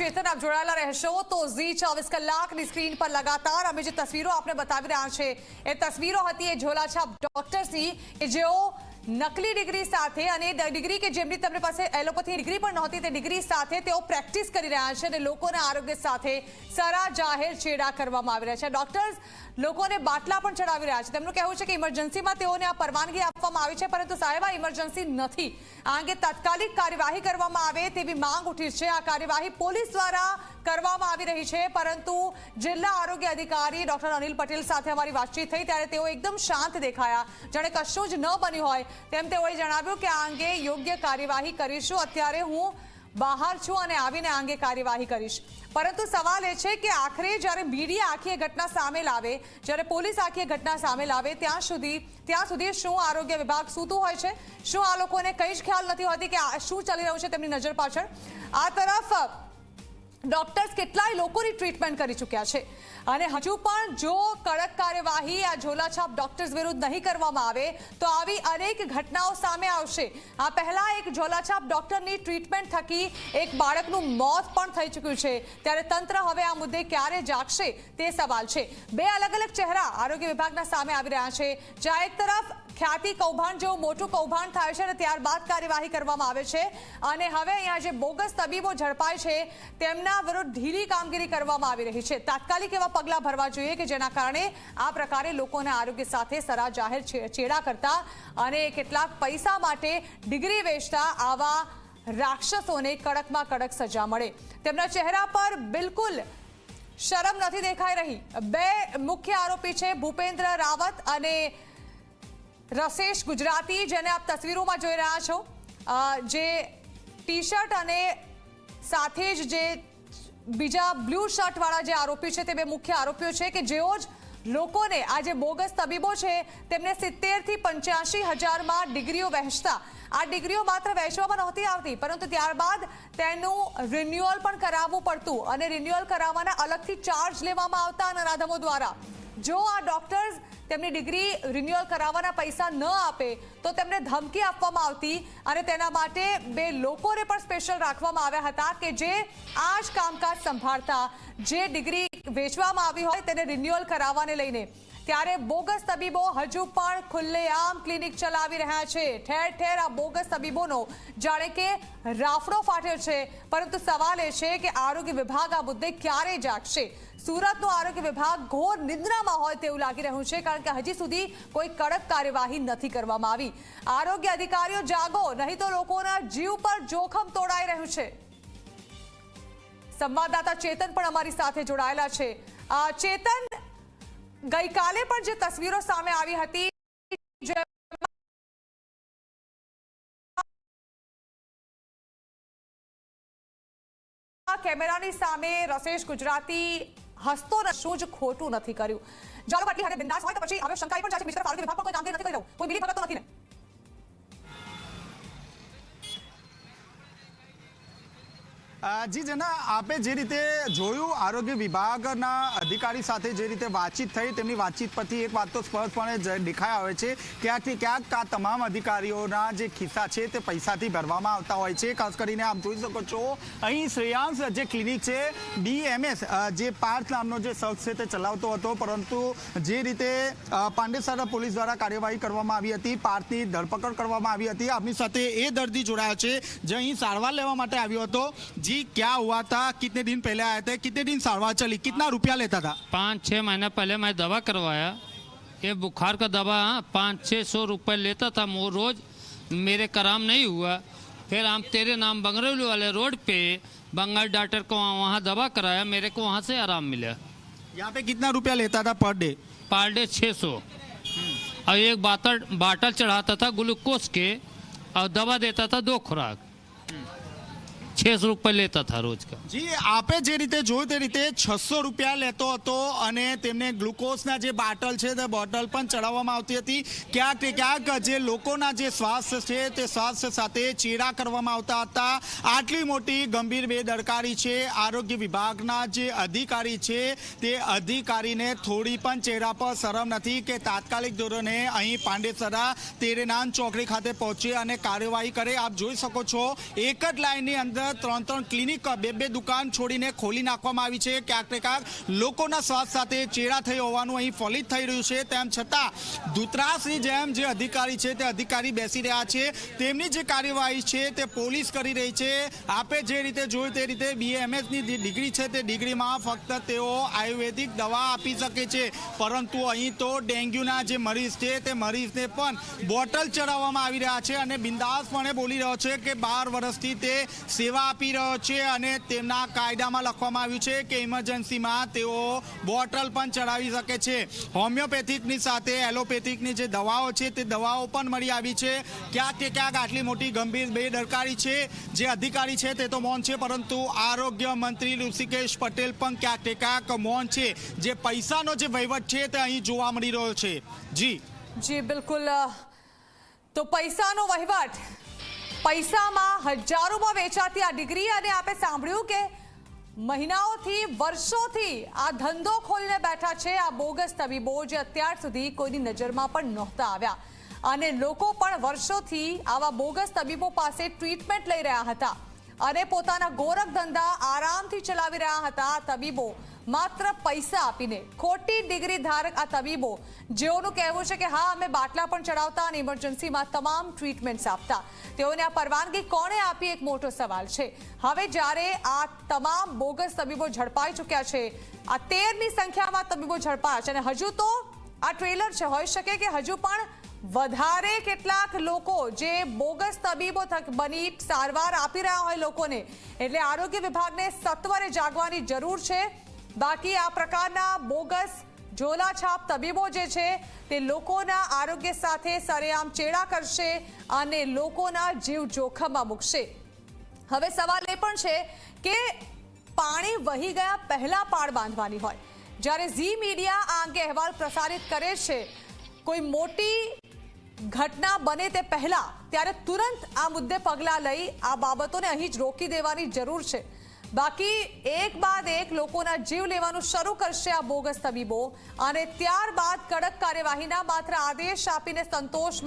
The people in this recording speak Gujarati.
ચેતન આપ જોડાયેલા રહેશો તો ઝી ચોવીસ કલાકની સ્ક્રીન પર લગાતાર અમે જે તસવીરો આપને બતાવી રહ્યા છે, એ તસવીરો હતી એ ઝોલાછાપ ડોક્ટર્સની કે જેઓ નકલી ડિગ્રી સાથે અને ડિગ્રી કે જેમની તમને પાસે એલોપેથી ડિગ્રી પણ નહોતી, તે ડિગ્રી સાથે તેઓ પ્રેક્ટિસ કરી રહ્યા છે અને લોકોના આરોગ્ય સાથે સારા જાહેર છેડા કરવામાં આવી રહ્યા છે. ડોક્ટર્સ લોકોને બાટલા પણ ચડાવી રહ્યા છે. તેમનું કહેવું છે કે ઇમરજન્સીમાં તેઓને આ પરવાનગી આપવામાં આવી છે, પરંતુ સાહેબ ઇમરજન્સી નથી. આ અંગે તાત્કાલિક કાર્યવાહી કરવામાં આવે તેવી માંગ ઉઠી છે. આ કાર્યવાહી પોલીસ દ્વારા કરવામાં આવી રહી છે, પરંતુ જિલ્લા આરોગ્ય અધિકારી ડોક્ટર અનિલ પટેલ સાથે અમારી વાતચીત થઈ, ત્યારે તેઓ એકદમ શાંત દેખાયા. જાણે કશું જ ન બન્યું હોય, તેમ તેઓએ જણાવ્યું કે આ અંગે યોગ્ય કાર્યવાહી કરીશું. અત્યારે હું બહાર છું અને આવીને આ અંગે કાર્યવાહી કરીશ. પરંતુ સવાલ એ છે કે આખરે જ્યારે મીડિયા આખી ઘટના સામે લાવે, જ્યારે પોલીસ આખી ઘટના સામે લાવે, ત્યાં સુધી ત્યાં સુધી શું આરોગ્ય વિભાગ સૂતું હોય છે? શું આ લોકોને કંઈ જ ખ્યાલ નથી હોતી કે શું ચાલી રહ્યું છે તેમની નજર પાછળ? આ તરફ ડોક્ટર્સ કેટલાય લોકોની ટ્રીટમેન્ટ કરી ચૂક્યા છે. અને હજુ પણ જો કડક કાર્યવાહી આ ઝોલાછાપ ડોક્ટર્સ વિરુદ્ધ નહીં કરવામાં આવે, તો આવી અનેક ઘટનાઓ સામે આવશે. આ પહેલા એક ઝોલાછાપ ડોક્ટરની ટ્રીટમેન્ટ થકી એક બાળકનું મોત પણ થઈ ચૂક્યું છે. ત્યારે તંત્ર હવે આ મુદ્દે ક્યારે જાગશે તે સવાલ છે. બે અલગ અલગ ચહેરા આરોગ્ય વિભાગના સામે આવી રહ્યા છે. જ્યાં એક તરફ ખ્યાતિ કૌભાંડ, જેવું મોટું કૌભાંડ થાય છે અને ત્યારબાદ કાર્યવાહી કરવામાં આવે છે. અને હવે અહીંયા જે બોગસ તબીબો ઝડપાય છે, તેમના વિરુદ્ધ ઢીલી કામગીરી કરવામાં આવી રહી છે. તાત્કાલિક એવા પગલાં ભરવા જોઈએ કે જેના કારણે આ પ્રકારે લોકોના આરોગ્ય સાથે સરા જાહેર છે- ચેડા કરતા અને કેટલાક પૈસા માટે ડિગ્રી વેચતા આવા રાક્ષસોને કડકમાં કડક સજા મળે. તેમના ચહેરા પર બિલકુલ શરમ નથી દેખાઈ રહી. બે મુખ્ય આરોપી છે, ભૂપેન્દ્ર રાવત અને રસેશ ગુજરાતી, જેને આપ તસવીરોમાં જોઈ રહ્યા છો જે ટી શર્ટ અને સાથે જ જે બીજા બ્લુ શર્ટ વાળા જે આરોપી છે, તે બે મુખ્ય આરોપીઓ છે કે જેઓ જ લોકોને આ જે બોગસ તબીબો છે, તેમને સિત્તેરથી પંચ્યાસી હજારમાં ડિગ્રીઓ વહેંચતા. આ ડિગ્રીઓ માત્ર વહેંચવામાં નહોતી આવતી, પરંતુ ત્યારબાદ તેનું રિન્યુઅલ પણ કરાવવું પડતું અને રિન્યુઅલ કરાવવાના અલગથી ચાર્જ લેવામાં આવતા નરાધમો દ્વારા. જો આ ડોક્ટર્સ તેમની ડિગ્રી રિન્યુઅલ કરાવવાના પૈસા ન આપે તો તેમને ધમકી આપવામાં આવતી અને તેના માટે બે લોકોને પણ સ્પેશિયલ રાખવામાં આવ્યા હતા કે જે આ જ કામકાજ સંભાળતા, જે ડિગ્રી વેચવામાં આવી હોય તેને રિન્યુઅલ કરાવવાને લઈને. ત્યારે બોગસ તબીબો હજુ પણ ખુલ્લેઆમ ક્લિનિક ચલાવી રહ્યા છે. ઠેર ઠેર આ બોગસ તબીબોનો જાણે કે રાફડો ફાટ્યો છે. પરંતુ સવાલ એ છે કે આરોગ્ય વિભાગ આ મુદ્દે ક્યારે જાગશે? સુરતનો આરોગ્ય વિભાગ ઘોર નિંદ્રામાં હોય તેવું લાગી રહ્યું છે કારણ કે હજી સુધી કોઈ કડક કાર્યવાહી નથી કરવામાં આવી. આરોગ્ય અધિકારીઓ જાગો, નહીં તો લોકોના જીવ પર જોખમ તોડાઈ રહ્યું છે. સંવાદદાતા ચેતન પણ અમારી સાથે જોડાયેલા છે. ચેતન, ગઈકાલે પણ જે તસવીરો સામે આવી હતી કેમેરાની સામે રસેશ ગુજરાતી હસતો શું જ ખોટું નથી કર્યું. ચાલો આટલી હાથે બિંદાસ હોય તો પછી હવે શંકાઈ પણ જાય છે. મિસ્ટર આરોગ્ય વિભાગ પણ કોઈ કામગીરી નથી કરી રહ્યું કોઈ મિલી ભગત નથી ને? જી જેના આપે જે રીતે જોયું, આરોગ્ય વિભાગના અધિકારી સાથે જે રીતે વાતચીત થઈ, તેમની વાતચીત પરથી એક વાત તો સ્પષ્ટપણે દેખાય આવે છે ક્યાંક ક્યાંક આ તમામ અધિકારીઓના જે ખિસ્સા છે તે પૈસાથી ભરવામાં આવતા હોય છે. ખાસ કરીને આપ જોઈ શકો છો, અહીં શ્રેયાંશ જે ક્લિનિક છે બીએમએસ જે પાર્થ નામનો જે શખ્સ છે તે ચલાવતો હતો, પરંતુ જે રીતે પાંડેસરા પોલીસ દ્વારા કાર્યવાહી કરવામાં આવી હતી, પાર્થની ધરપકડ કરવામાં આવી હતી. આપની સાથે એ દર્દી જોડાયા છે, જે અહીં સારવાર લેવા માટે આવ્યો હતો. जी क्या हुआ था? कितने दिन पहले आए थे? कितने दिन सारवार चली? कितना रुपया लेता था? पाँच छः महीने पहले मैं दवा करवाया। ये बुखार का दवा हाँ, पाँच छः सौ रुपये लेता था वो रोज। मेरे कराम नहीं हुआ। फिर हम तेरे नाम बंगरौली वाले रोड पे बंगाल डॉक्टर को वहाँ वहाँ दवा कराया। मेरे को वहाँ से आराम मिला। यहाँ पे कितना रुपया लेता था पर डे? पर डे छः सौ। और एक बाटल बाटल चढ़ाता था ग्लूकोज के और दवा देता था दो खुराक। છસો રૂપિયા લેતા હતા રોજ જી, આપે જે રીતે જોયું તે રીતે છસો રૂપિયા લેતો હતો અને તેમને ગ્લુકોઝના જે બાટલ છે તે બોટલ પણ ચડાવવામાં આવતી હતી. ક્યાંક ક્યાંક જે લોકોના જે સ્વાસ્થ્ય છે તે સ્વાસ્થ્ય સાથે ચેડા કરવામાં આવતા હતા. આટલી મોટી ગંભીર બેદરકારી છે. આરોગ્ય વિભાગના જે અધિકારી છે તે અધિકારીને થોડી પણ ચહેરા પર શરમ નથી કે તાત્કાલિક ધોરણે અહીં પાંડેસરા તેરેનાન ચોકડી ખાતે પહોંચે અને કાર્યવાહી કરે. આપ જોઈ શકો છો, એક જ લાઈનની અંદર ત્રણ ત્રણ ક્લિનિક, બે બે દુકાન છોડીને ખોલી નાખવામાં આવી છે. ક્યાંક ને ક્યાંક લોકોના સ્વાસ્થ્ય સાથે ચેડા થઈ હોવાનું અહીં ફલિત થઈ રહ્યું છે. તેમ છતાં દૂતરાસની જેમ જે અધિકારી છે, તે અધિકારી બેસી રહ્યા છે. તેમની જે કાર્યવાહી છે, તે પોલીસ કરી રહી છે. આપે જે રીતે જોયું તે રીતે બીએમએસની ડિગ્રી છે, તે ડિગ્રીમાં ફક્ત તેઓ આયુર્વેદિક દવા આપી શકે છે. પરંતુ અહીં તો ડેન્ગ્યુના જે મરીઝ છે, તે મરીઝને પણ બોટલ ચડાવવામાં આવી રહ્યા છે અને બિંદાસપણે બોલી રહ્યો છે કે બાર વર્ષથી તે સેવા આપી રહ્યો છે અને તેમના કાયદામાં લખવામાં આવ્યું છે કે ઇમરજન્સીમાં તેઓ બોટલ પણ ચડાવી શકે છે. હોમિયોપેથિકની સાથે એલોપેથિકની જે દવાઓ છે તે દવાઓ પણ મળી આવી છે. ક્યાંક કે ક્યાંક આટલી મોટી ગંભીર બેદરકારી છે, જે અધિકારી છે તે તો મૌન છે, પરંતુ આરોગ્ય મંત્રી ઋષિકેશ પટેલ પણ ક્યાંક કે ક્યાંક મૌન છે. જે પૈસાનો જે વહીવટ છે તે અહીં જોવા મળી રહ્યો છે. જી. જી, બિલકુલ. તો પૈસાનો વહીવટ પૈસામાં હજારોમાં વેચાતી આ ડિગ્રી અને આપે સાંભળ્યું કે મહિનાઓથી, વર્ષોથી આ ધંધો ખોલીને બેઠા છે, આ બોગસ તબીબો જે અત્યાર સુધી કોઈની નજરમાં પણ નહોતા આવ્યા. અને લોકો પણ વર્ષોથી આવા બોગસ તબીબો પાસે ટ્રીટમેન્ટ લઈ રહ્યા હતા અને પોતાના ગોરખ ધંધા આરામથી ચલાવી રહ્યા હતા તબીબો. માત્ર પૈસા આપીને ખોટી ડિગ્રી ધારક આ તબીબો, જેઓનું કહેવું છે કે હા, અમે બાટલા પણ ચડાવતા અને ઇમરજન્સીમાં તમામ ટ્રીટમેન્ટ્સ આપતા. તેઓને આ પરવાનગી કોણે આપી, એક મોટો સવાલ છે. હવે જ્યારે આ તમામ બોગસ તબીબો ઝડપાઈ ચૂક્યા છે, આ તેરની સંખ્યામાં તબીબો ઝડપાયા છે અને હજુ તો આ ટ્રેલર છે. હોઈ શકે કે હજુ પણ વધારે કેટલાક લોકો જે બોગસ તબીબો બની સારવાર આપી રહ્યા હોય લોકોને, એટલે આરોગ્ય વિભાગને સત્વરે જાગવાની જરૂર છે. બાકી આ પ્રકારના બોગસ ઝોલાછાપ તબીબો જે છે, તે લોકોના આરોગ્ય સાથે સરેઆમ ચેડા કરશે અને લોકોના જીવ જોખમમાં મૂકશે. હવે સવાલ એ પણ છે કે પાણી વહી ગયા પહેલા પાળ બાંધવાની હોય. જ્યારે ઝી મીડિયા આ અંગે અહેવાલ પ્રસારિત કરે છે, કોઈ મોટી ઘટના બને તે પહેલા, ત્યારે તુરંત આ મુદ્દે પગલાં લઈ આ બાબતોને અહીં જ રોકી દેવાની જરૂર છે. બાકી એક બાદ એક લોકોના જીવ લેવાનું શરૂ કરશે આ બોગસ તબીબો. અને ત્યારબાદ કડક કાર્યવાહીના માત્ર આદેશ આપીને સંતોષ